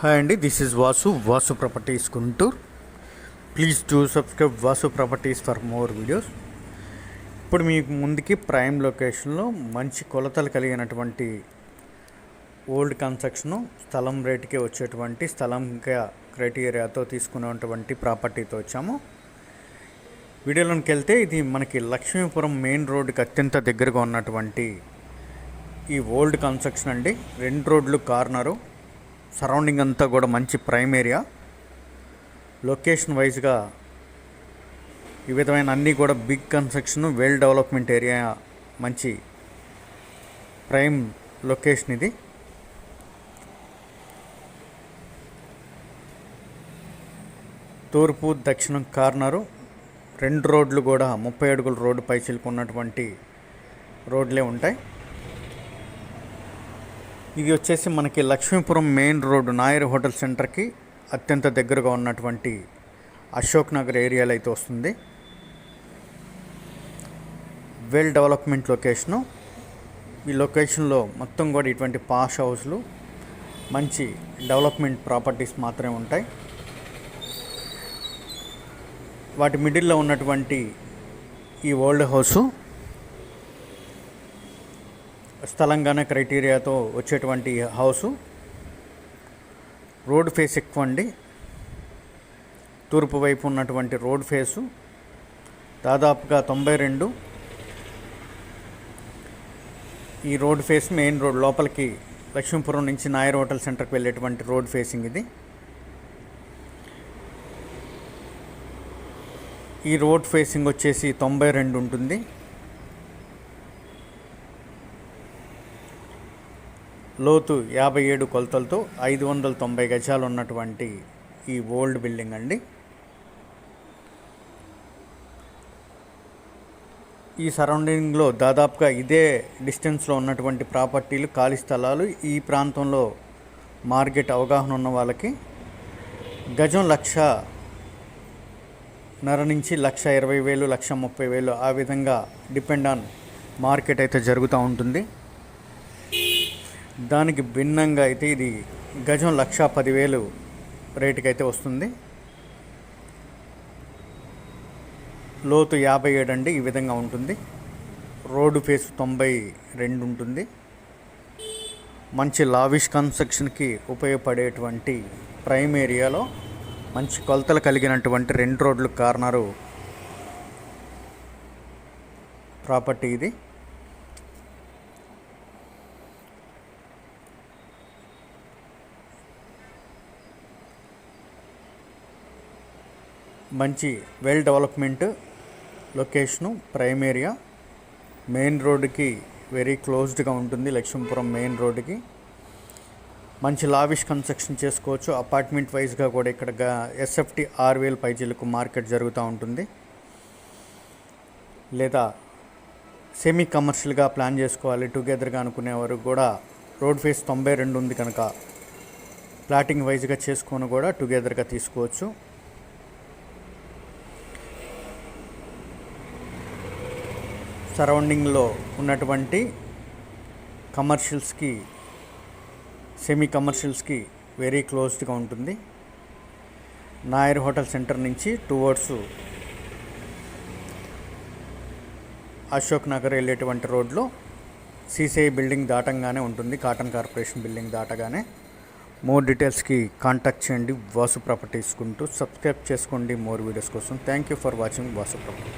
Hi అండి this is Vasu Vasu properties Guntur. Please to subscribe Vasu properties for more videos ఇప్పుడు మీకు ముందుకి prime లొకేషన్లో మంచి కొలతలు కలిగినటువంటి ఓల్డ్ కన్స్ట్రక్షన్ స్థలం రేటుకే వచ్చేటువంటి స్థలం క్రైటీరియాతో తీసుకున్నటువంటి ప్రాపర్టీతో వచ్చాము. వీడియోలోకి వెళ్తే ఇది మనకి లక్ష్మీపురం మెయిన్ రోడ్డుకి అత్యంత దగ్గరగా ఉన్నటువంటి ఈ ఓల్డ్ కన్స్ట్రక్షన్ అండి. రెండు రోడ్లు కార్నరు సరౌండింగ్ అంతా కూడా మంచి ప్రైమ్ ఏరియా. లొకేషన్ వైజ్గా ఈ విధమైన అన్నీ కూడా big construction well development area మంచి ప్రైమ్ లొకేషన్ ఇది. తూర్పు దక్షిణం కార్నరు. రెండు రోడ్లు కూడా ముప్పై అడుగుల రోడ్డు పై చిలుకున్నటువంటి రోడ్లే ఉంటాయి. ఇది వచ్చేసి మనకి Lakshmipuram main road Nair hotel సెంటర్కి అత్యంత దగ్గరగా ఉన్నటువంటి అశోక్ నగర్ ఏరియాలో అయితే వస్తుంది. వెల్ డెవలప్మెంట్ లొకేషను ఈ లొకేషన్లో మొత్తం కూడా ఇటువంటి పాష్ హౌస్లు మంచి డెవలప్మెంట్ ప్రాపర్టీస్ మాత్రమే ఉంటాయి. వాటి మిడిల్లో ఉన్నటువంటి ఈ ఓల్డ్ హౌసు స్థలంగానే క్రైటీరియాతో వచ్చేటువంటి హౌసు. రోడ్ ఫేస్ ఎక్కువ అండి. తూర్పు వైపు ఉన్నటువంటి రోడ్ ఫేసు. దాదాపుగా తొంభై రెండు. ఈ రోడ్ ఫేస్ మెయిన్ రోడ్ లోపలికి లక్ష్మీపురం నుంచి నాయర్ హోటల్ సెంటర్కి వెళ్ళేటువంటి రోడ్ ఫేసింగ్ ఇది. ఈ రోడ్ ఫేసింగ్ వచ్చేసి తొంభై రెండు ఉంటుంది. లోతు యాభై ఏడు కొలతలతో ఐదు వందల తొంభై గజాలు ఉన్నటువంటి ఈ ఓల్డ్ బిల్డింగ్ అండి. ఈ సరౌండింగ్లో దాదాపుగా ఇదే డిస్టెన్స్లో ఉన్నటువంటి ప్రాపర్టీలు ఖాళీ స్థలాలు ఈ ప్రాంతంలో మార్కెట్ అవగాహన ఉన్న వాళ్ళకి గజం లక్ష నర నుంచి లక్ష ఇరవై వేలు లక్ష ముప్పై వేలు ఆ విధంగా డిపెండ్ ఆన్ మార్కెట్ అయితే జరుగుతూ ఉంటుంది. దానికి భిన్నంగా అయితే ఇది గజం లక్ష పదివేలు రేటుకి అయితే వస్తుంది. లోతు యాభై ఏడు అండి ఈ విధంగా ఉంటుంది. రోడ్డు ఫేస్ తొంభై రెండు ఉంటుంది. మంచి లావిష్ కన్స్ట్రక్షన్కి ఉపయోగపడేటువంటి ప్రైమ్ ఏరియాలో మంచి కొలతలు కలిగినటువంటి రెండు రోడ్లు కార్నరు ప్రాపర్టీ ఇది. మంచి well development location prime area main రోడ్డుకి వెరీ క్లోజ్డ్గా ఉంటుంది లక్ష్మీపురం మెయిన్ రోడ్డుకి మంచి లావిష్ కన్స్ట్రక్షన్ చేసుకోవచ్చు. అపార్ట్మెంట్ వైజ్గా కూడా ఇక్కడ ఎస్ఎఫ్టీ ఆరు వేల పైజీలకు మార్కెట్ జరుగుతూ ఉంటుంది. లేదా సెమీ కమర్షియల్గా ప్లాన్ చేసుకోవాలి. టుగెదర్గా అనుకునేవారు కూడా రోడ్ ఫేస్ తొంభై రెండు ఉంది కనుక ప్లాటింగ్ వైజ్గా చేసుకొని కూడా టుగెదర్గా తీసుకోవచ్చు. సరౌండింగ్లో ఉన్నటువంటి కమర్షియల్స్కి సెమీ కమర్షియల్స్కి వెరీ క్లోజ్డ్గా ఉంటుంది. నాయర్ హోటల్ సెంటర్ నుంచి టువర్డ్స్ అశోక్ నగర్ వెళ్ళేటువంటి రోడ్లో సీసీఐ బిల్డింగ్ దాటంగానే ఉంటుంది. కాటన్ కార్పొరేషన్ బిల్డింగ్ దాటగానే. మోర్ డీటెయిల్స్కి కాంటాక్ట్ చేయండి. వాసు ప్రాపర్టీస్ కుంటూ సబ్స్క్రైబ్ చేసుకోండి. మోర్ వీడియోస్ కోసం thank you for watching Vasu property.